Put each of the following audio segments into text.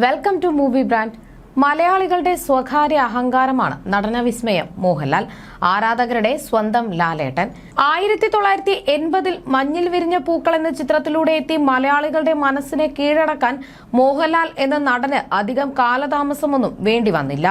Welcome to movie brand മലയാളികളുടെ സ്വകാര്യ അഹങ്കാരമാണ് നടന വിസ്മയം മോഹൻലാൽ ആരാധകരുടെ സ്വന്തം ലാലേട്ടൻ. ആയിരത്തി തൊള്ളായിരത്തി എൺപതിൽ മഞ്ഞിൽ വിരിഞ്ഞ പൂക്കൾ എന്ന ചിത്രത്തിലൂടെ എത്തി മലയാളികളുടെ മനസ്സിനെ കീഴടക്കാൻ മോഹൻലാൽ എന്ന നടന് അധികം കാലതാമസമൊന്നും വേണ്ടി വന്നില്ല.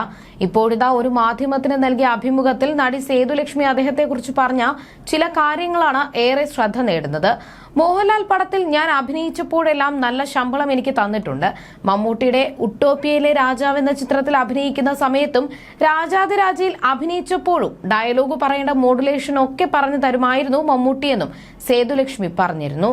ഇപ്പോഴിതാ ഒരു മാധ്യമത്തിന് നൽകിയ അഭിമുഖത്തിൽ നടി സേതുലക്ഷ്മി അദ്ദേഹത്തെക്കുറിച്ച് പറഞ്ഞ ചില കാര്യങ്ങളാണ് ഏറെ ശ്രദ്ധ നേടുന്നത്. മോഹൻലാൽ പടത്തിൽ ഞാൻ അഭിനയിച്ചപ്പോഴെല്ലാം നല്ല ശമ്പളം എനിക്ക് തന്നിട്ടുണ്ട്. മമ്മൂട്ടിയുടെ ഉട്ടോപ്പിയയിലെ രാജാവ് എന്ന ചിത്രത്തിൽ അഭിനയിക്കുന്ന സമയത്തും രാജാതിരാജയിൽ അഭിനയിച്ചപ്പോഴും ഡയലോഗ് പറയേണ്ട മോഡുലേഷൻ ഒക്കെ പറഞ്ഞു തരുമായിരുന്നു മമ്മൂട്ടിയെന്നും സേതുലക്ഷ്മി പറഞ്ഞിരുന്നു.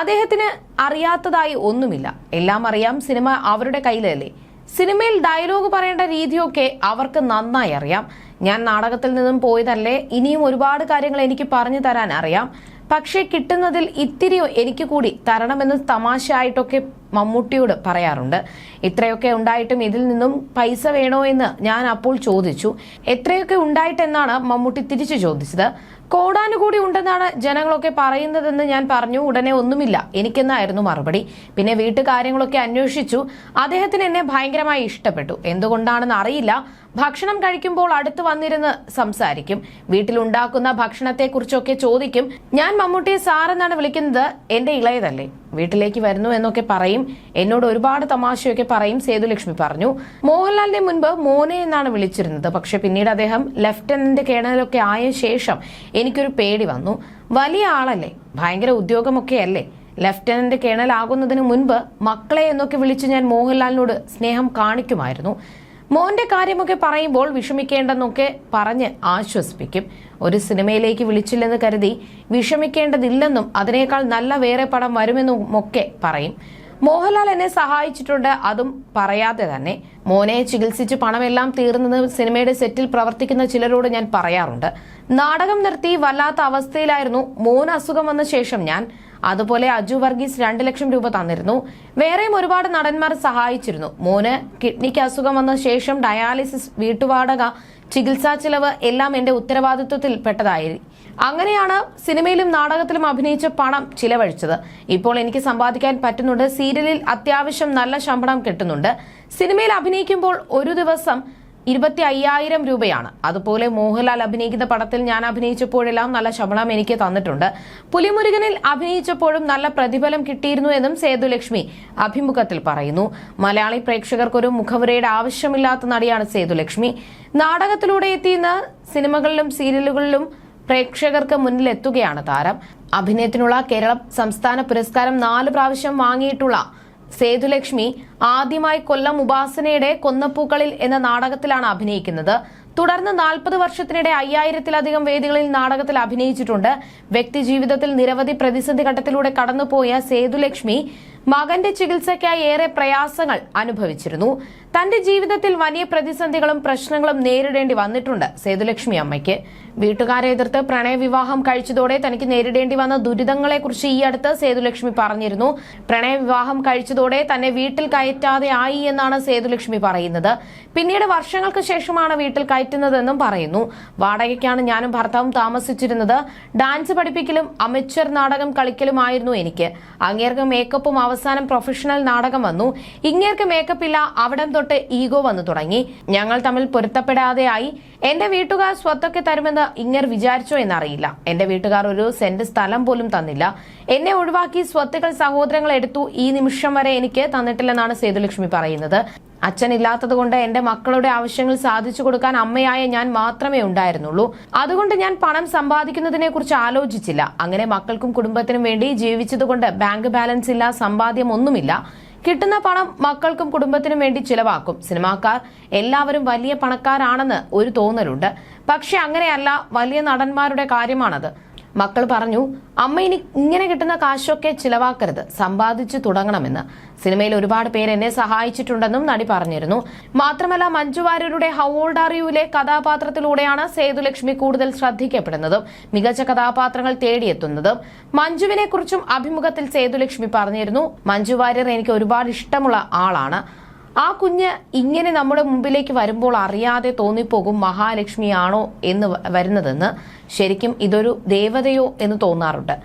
അദ്ദേഹത്തിന് അറിയാത്തതായി ഒന്നുമില്ല. എല്ലാം അറിയാം സിനിമ അവരുടെ കയ്യിലല്ലേ. സിനിമയിൽ ഡയലോഗ് പറയേണ്ട രീതിയൊക്കെ അവർക്ക് നന്നായി അറിയാം. ഞാൻ നാടകത്തിൽ നിന്നും പോയതല്ലേ ഇനിയും ഒരുപാട് കാര്യങ്ങൾ എനിക്ക് പറഞ്ഞു തരാൻ അറിയാം. പക്ഷേ കിട്ടുന്നതിൽ ഇത്തിരി എനിക്ക് കൂടി തരണമെന്ന് തമാശയായിട്ടൊക്കെ മമ്മൂട്ടിയോട് പറയാറുണ്ട്. ഇത്രയൊക്കെ ഉണ്ടായിട്ടും ഇതിൽ നിന്നും പൈസ വേണോ എന്ന് ഞാൻ അപ്പോൾ ചോദിച്ചു. എത്രയൊക്കെ ഉണ്ടായിട്ടെന്നാണ് മമ്മൂട്ടി തിരിച്ചു ചോദിച്ചത്. കോടാനുകൂടി ഉണ്ടെന്നാണ് ജനങ്ങളൊക്കെ പറയുന്നതെന്ന് ഞാൻ പറഞ്ഞു. ഉടനെ ഒന്നുമില്ല. എനിക്കെന്നായിരുന്നു മറുപടി. പിന്നെ വീട്ടുകാര്യങ്ങളൊക്കെ അന്വേഷിച്ചു. അദ്ദേഹത്തിന് എന്നെ ഭയങ്കരമായി ഇഷ്ടപ്പെട്ടു. എന്തുകൊണ്ടാണെന്ന് അറിയില്ല. ഭക്ഷണം കഴിക്കുമ്പോൾ അടുത്ത് വന്നിരുന്ന് സംസാരിക്കും. വീട്ടിലുണ്ടാക്കുന്ന ഭക്ഷണത്തെക്കുറിച്ചൊക്കെ ചോദിക്കും. ഞാൻ മമ്മൂട്ടിയെ സാറെന്നാണ് വിളിക്കുന്നത്. എന്റെ ഇളയതല്ലേ. വീട്ടിലേക്ക് വരുന്നു എന്നൊക്കെ പറയും. എന്നോട് ഒരുപാട് തമാശയൊക്കെ പറയും സേതുലക്ഷ്മി പറഞ്ഞു. മോഹൻലാലിന്റെ മുൻപ് മോനെ എന്നാണ് വിളിച്ചിരുന്നത്. പക്ഷെ പിന്നീട് അദ്ദേഹം ലെഫ്റ്റനന്റ് കേണലൊക്കെ ആയ ശേഷം എനിക്കൊരു പേടി വന്നു. വലിയ ആളല്ലേ. ഭയങ്കര ഉദ്യോഗമൊക്കെ അല്ലേ. ലെഫ്റ്റനന്റ് കേണൽ ആകുന്നതിന് മുൻപ് മക്കളെ എന്നൊക്കെ വിളിച്ച് ഞാൻ മോഹൻലാലിനോട് സ്നേഹം കാണിക്കുമായിരുന്നു. മോന്റെ കാര്യമൊക്കെ പറയുമ്പോൾ വിഷമിക്കേണ്ടെന്നൊക്കെ പറഞ്ഞ് ആശ്വസിപ്പിക്കും. ഒരു സിനിമയിലേക്ക് വിളിച്ചില്ലെന്ന് കരുതി വിഷമിക്കേണ്ടതില്ലെന്നും അതിനേക്കാൾ നല്ല വേറെ പടം വരുമെന്നും ഒക്കെ പറയും. മോഹൻലാൽ എന്നെ സഹായിച്ചിട്ടുണ്ട് അതും പറയാതെ തന്നെ. മോനെ ചികിത്സിച്ച് പണമെല്ലാം തീർന്നത് സിനിമയുടെ സെറ്റിൽ പ്രവർത്തിക്കുന്ന ചിലരോട് ഞാൻ പറയാറുണ്ട്. നാടകം നിർത്തി വല്ലാത്ത അവസ്ഥയിലായിരുന്നു മോൻ അസുഖം വന്ന ശേഷം ഞാൻ. അതുപോലെ അജു വർഗീസ് രണ്ട് ലക്ഷം രൂപ തന്നിരുന്നു. വേറെയും ഒരുപാട് നടന്മാർ സഹായിച്ചിരുന്നു. മോന് കിഡ്നിക്ക് അസുഖം വന്ന ശേഷം ഡയാലിസിസ് വീട്ടുവാടക ചികിത്സാ ചിലവ് എല്ലാം എന്റെ ഉത്തരവാദിത്വത്തിൽ പെട്ടതായി. അങ്ങനെയാണ് സിനിമയിലും നാടകത്തിലും അഭിനയിച്ച പണം ചിലവഴിച്ചത്. ഇപ്പോൾ എനിക്ക് സമ്പാദിക്കാൻ പറ്റുന്നുണ്ട്. സീരിയലിൽ അത്യാവശ്യം നല്ല ശമ്പളം കിട്ടുന്നുണ്ട്. സിനിമയിൽ അഭിനയിക്കുമ്പോൾ ഒരു ദിവസം ഇരുപത്തി അയ്യായിരം രൂപയാണ്. അതുപോലെ മോഹൻലാൽ അഭിനയിക്കുന്ന പടത്തിൽ ഞാൻ അഭിനയിച്ചപ്പോഴെല്ലാം നല്ല ശമ്പളം എനിക്ക് തന്നിട്ടുണ്ട്. പുലിമുരുകനിൽ അഭിനയിച്ചപ്പോഴും നല്ല പ്രതിഫലം കിട്ടിയിരുന്നു എന്നും സേതുലക്ഷ്മി അഭിമുഖത്തിൽ പറയുന്നു. മലയാളി പ്രേക്ഷകർക്കൊരു മുഖവുരയുടെ ആവശ്യമില്ലാത്ത നടിയാണ് സേതുലക്ഷ്മി. നാടകത്തിലൂടെ എത്തിയുന്ന സിനിമകളിലും സീരിയലുകളിലും പ്രേക്ഷകർക്ക് മുന്നിലെത്തുകയാണ് താരം. അഭിനയത്തിനുള്ള കേരള സംസ്ഥാന പുരസ്കാരം നാല് പ്രാവശ്യം വാങ്ങിയിട്ടുള്ള സേതുലക്ഷ്മി ആദ്യമായി കൊല്ലം ഉപാസനയുടെ കൊന്നപ്പൂക്കളിൽ എന്ന നാടകത്തിലാണ് അഭിനയിക്കുന്നത്. തുടർന്ന് നാൽപ്പത് വർഷത്തിനിടെ അയ്യായിരത്തിലധികം വേദികളിൽ നാടകത്തിൽ അഭിനയിച്ചിട്ടുണ്ട്. വ്യക്തിജീവിതത്തിൽ നിരവധി പ്രതിസന്ധി ഘട്ടത്തിലൂടെ കടന്നുപോയ സേതുലക്ഷ്മി മകന്റെ ചികിത്സയ്ക്കായി ഏറെ പ്രയാസങ്ങൾ അനുഭവിച്ചിരുന്നു. തന്റെ ജീവിതത്തിൽ വലിയ പ്രതിസന്ധികളും പ്രശ്നങ്ങളും നേരിടേണ്ടി വന്നിട്ടുണ്ട് സേതുലക്ഷ്മി അമ്മയ്ക്ക്. വീട്ടുകാരെ എതിർത്ത് പ്രണയവിവാഹം കഴിച്ചതോടെ തനിക്ക് നേരിടേണ്ടി വന്ന ദുരിതങ്ങളെക്കുറിച്ച് ഈ അടുത്ത് സേതുലക്ഷ്മി പറഞ്ഞിരുന്നു. പ്രണയവിവാഹം കഴിച്ചതോടെ തന്നെ വീട്ടിൽ കയറ്റാതെ ആയി എന്നാണ് സേതുലക്ഷ്മി പറയുന്നത്. പിന്നീട് വർഷങ്ങൾക്ക് ശേഷമാണ് വീട്ടിൽ കയറ്റുന്നതെന്നും പറയുന്നു. വാടകയ്ക്കാണ് ഞാനും ഭർത്താവും താമസിച്ചിരുന്നത്. ഡാൻസ് പഠിപ്പിക്കലും അമച്വർ നാടകം കളിക്കലുമായിരുന്നു എനിക്ക്. അങ്ങേർക്ക് മേക്കപ്പും അവസാനം പ്രൊഫഷണൽ നാടകം വന്നു. ഇങ്ങേർക്ക് മേക്കപ്പ് ഇല്ല അവിടം തൊട്ട് ഈഗോ വന്നു തുടങ്ങി. ഞങ്ങൾ തമ്മിൽ പൊരുത്തപ്പെടാതെയായി. എന്റെ വീട്ടുകാർ സ്വത്തൊക്കെ തരുമെന്ന് ഇങ്ങർ വിചാരിച്ചോ എന്നറിയില്ല. എന്റെ വീട്ടുകാർ ഒരു സെന്റ് സ്ഥലം പോലും തന്നില്ല. എന്നെ ഒഴിവാക്കി സ്വത്തുകൾ സഹോദരങ്ങൾ എടുത്തു. ഈ നിമിഷം വരെ എനിക്ക് തന്നിട്ടില്ലെന്നാണ് സേതുലക്ഷ്മി പറയുന്നത്. അച്ഛനില്ലാത്തത് കൊണ്ട് എന്റെ മക്കളുടെ ആവശ്യങ്ങൾ സാധിച്ചു കൊടുക്കാൻ അമ്മയായ ഞാൻ മാത്രമേ ഉണ്ടായിരുന്നുള്ളൂ. അതുകൊണ്ട് ഞാൻ പണം സമ്പാദിക്കുന്നതിനെ കുറിച്ച് ആലോചിച്ചില്ല. അങ്ങനെ മക്കൾക്കും കുടുംബത്തിനും വേണ്ടി ജീവിച്ചതുകൊണ്ട് ബാങ്ക് ബാലൻസ് ഇല്ല സമ്പാദ്യം ഒന്നുമില്ല. കിട്ടുന്ന പണം മക്കൾക്കും കുടുംബത്തിനും വേണ്ടി ചിലവാക്കും. സിനിമാക്കാർ എല്ലാവരും വലിയ പണക്കാരാണെന്ന് ഒരു തോന്നലുണ്ട്. പക്ഷെ അങ്ങനെയല്ല വലിയ നടന്മാരുടെ കാര്യമാണത്. മക്കൾ പറഞ്ഞു അമ്മ ഇനി ഇങ്ങനെ കിട്ടുന്ന കാശൊക്കെ ചിലവാക്കരുത്. സമ്പാദിച്ചു തുടങ്ങണമെന്ന്. സിനിമയിൽ ഒരുപാട് പേര് എന്നെ സഹായിച്ചിട്ടുണ്ടെന്നും നടി പറഞ്ഞിരുന്നു. മാത്രമല്ല മഞ്ജു വാര്യരുടെ ഹൗ ഓൾഡ് ആർ യുവിലെ കഥാപാത്രത്തിലൂടെയാണ് സേതുലക്ഷ്മി കൂടുതൽ ശ്രദ്ധിക്കപ്പെടുന്നതും മികച്ച കഥാപാത്രങ്ങൾ തേടിയെത്തുന്നതും. മഞ്ജുവിനെ കുറിച്ചും അഭിമുഖത്തിൽ സേതുലക്ഷ്മി പറഞ്ഞിരുന്നു മഞ്ജു വാര്യർ എനിക്ക് ഒരുപാട് ഇഷ്ടമുള്ള ആളാണ്. ആ കുഞ്ഞ് ഇങ്ങനെ നമ്മുടെ മുമ്പിലേക്ക് വരുമ്പോൾ അറിയാതെ തോന്നിപ്പോകും മഹാലക്ഷ്മിയാണോ എന്ന് വരുന്നതെന്ന് ശരിക്കും ഇതൊരു ദേവതയോ എന്ന് തോന്നാറുണ്ട്.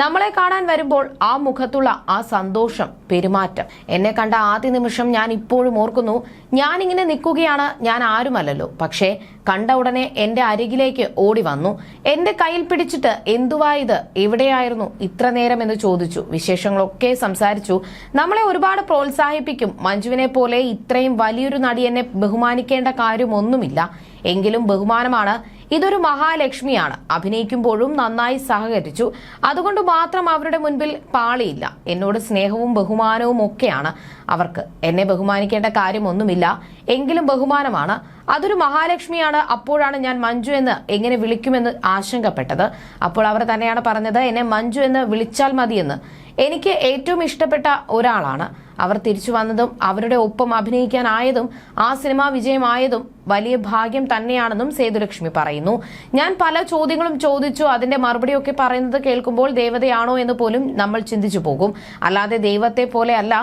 നമ്മളെ കാണാൻ വരുമ്പോൾ ആ മുഖത്തുള്ള ആ സന്തോഷം പെരുമാറ്റം. എന്നെ കണ്ട ആദ്യ നിമിഷം ഞാൻ ഇപ്പോഴും ഓർക്കുന്നു ഞാനിങ്ങനെ നിൽക്കുകയാണ് ഞാൻ ആരുമല്ലല്ലോ. പക്ഷേ കണ്ട ഉടനെ എന്റെ അരികിലേക്ക് ഓടി വന്നു. എന്റെ കയ്യിൽ പിടിച്ചിട്ട് എന്തുവായത് എവിടെയായിരുന്നു? ഇത്ര നേരം എന്ന് ചോദിച്ചു. വിശേഷങ്ങളൊക്കെ സംസാരിച്ചു. നമ്മളെ ഒരുപാട് പ്രോത്സാഹിപ്പിക്കും. മഞ്ജുവിനെ പോലെ ഇത്രയും വലിയൊരു നടി എന്നെ ബഹുമാനിക്കേണ്ട കാര്യമൊന്നുമില്ല. എങ്കിലും ബഹുമാനമാണ്. ഇതൊരു മഹാലക്ഷ്മിയാണ്. അഭിനയിക്കുമ്പോഴും നന്നായി സഹകരിച്ചു. അതുകൊണ്ട് മാത്രം അവരുടെ മുൻപിൽ പാളിയില്ല. എന്നോട് സ്നേഹവും ബഹുമാനവും ഒക്കെയാണ് അവർക്ക്. എന്നെ ബഹുമാനിക്കേണ്ട കാര്യമൊന്നുമില്ല. എങ്കിലും ബഹുമാനമാണ്. അതൊരു മഹാലക്ഷ്മിയാണ്. അപ്പോഴാണ് ഞാൻ മഞ്ജു എന്ന് എങ്ങനെ വിളിക്കുമെന്ന് ആശങ്കപ്പെട്ടത്. അപ്പോൾ അവർ തന്നെയാണ് പറഞ്ഞത് എന്നെ മഞ്ജു എന്ന് വിളിച്ചാൽ മതിയെന്ന്. എനിക്ക് ഏറ്റവും ഇഷ്ടപ്പെട്ട ഒരാളാണ്. അവർ തിരിച്ചു വന്നതും അവരുടെ ഒപ്പം അഭിനയിക്കാനായതും ആ സിനിമ വിജയമായതും വലിയ ഭാഗ്യം തന്നെയാണെന്നും സേതുലക്ഷ്മി പറയുന്നു. ഞാൻ പല ചോദ്യങ്ങളും ചോദിച്ചു അതിന്റെ മറുപടിയൊക്കെ പറയുന്നത് കേൾക്കുമ്പോൾ ദേവതയാണോ എന്ന് പോലും നമ്മൾ ചിന്തിച്ചു പോകും. അല്ലാതെ ദൈവത്തെ പോലെ അല്ല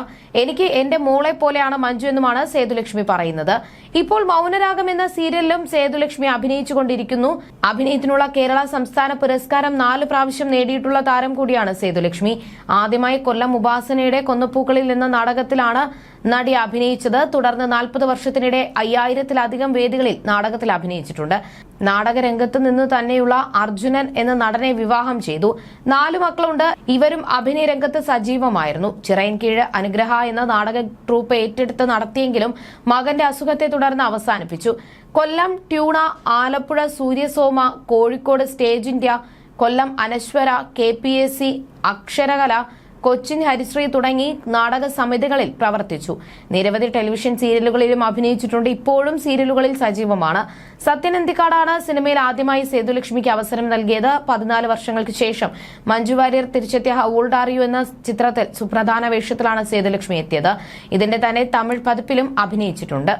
എനിക്ക് എന്റെ മോളെ പോലെയാണ് മഞ്ജു എന്നുമാണ് സേതുലക്ഷ്മി പറയുന്നത്. ഇപ്പോൾ മൗനരാഗം എന്ന സീരിയലിലും സേതുലക്ഷ്മി അഭിനയിച്ചുകൊണ്ടിരിക്കുന്നു. അഭിനയത്തിനുള്ള കേരള സംസ്ഥാന പുരസ്കാരം നാല് പ്രാവശ്യം നേടിയിട്ടുള്ള താരം കൂടിയാണ് സേതുലക്ഷ്മി. ആദ്യമായി കൊല്ലം ഉപാസനയുടെ കൊന്നപ്പൂക്കളിൽ എന്ന നാടകത്തിലാണ് നടി അഭിനയിച്ചത്. തുടർന്ന് നാൽപ്പത് വർഷത്തിനിടെ അയ്യായിരത്തിലധികം വേദികളിൽ നാടകത്തിൽ അഭിനയിച്ചിട്ടുണ്ട്. നാടകരംഗത്ത് നിന്ന് തന്നെയുള്ള അർജുനൻ എന്ന നടനെ വിവാഹം ചെയ്തു. നാലു മക്കളുണ്ട്. ഇവരും അഭിനയ രംഗത്ത് സജീവമായിരുന്നു. ചിറയൻകീഴ് അനുഗ്രഹ എന്ന നാടക ട്രൂപ്പ് ഏറ്റെടുത്ത് നടത്തിയെങ്കിലും മകന്റെ അസുഖത്തെ തുടർന്ന് അവസാനിപ്പിച്ചു. Kollam Tuna Alappuzha Suryasoma Kozhikode Stage India Kollam Anaswara K P S C Aksharakala Cochin Harisree തുടങ്ങി നാടക സമിതികളിൽ പ്രവർത്തിച്ചു. നിരവധി ടെലിവിഷൻ സീരിയലുകളിലും അഭിനയിച്ചിട്ടുണ്ട്. ഇപ്പോഴും സീരിയലുകളിൽ സജീവമാണ്. സത്യനന്ദിക്കാടാണ് സിനിമയിൽ ആദ്യമായി സേതുലക്ഷ്മിക്ക് അവസരം നൽകിയത്. പതിനാല് വർഷങ്ങൾക്ക് ശേഷം മഞ്ജു വാര്യർ തിരിച്ചെത്തിയ ഓൾഡ് ആർ യു എന്ന ചിത്രത്തിൽ സുപ്രധാന വേഷത്തിലാണ് സേതുലക്ഷ്മി എത്തിയത്. ഇതിന്റെ തന്നെ തമിഴ് പതിപ്പിലും അഭിനയിച്ചിട്ടുണ്ട്.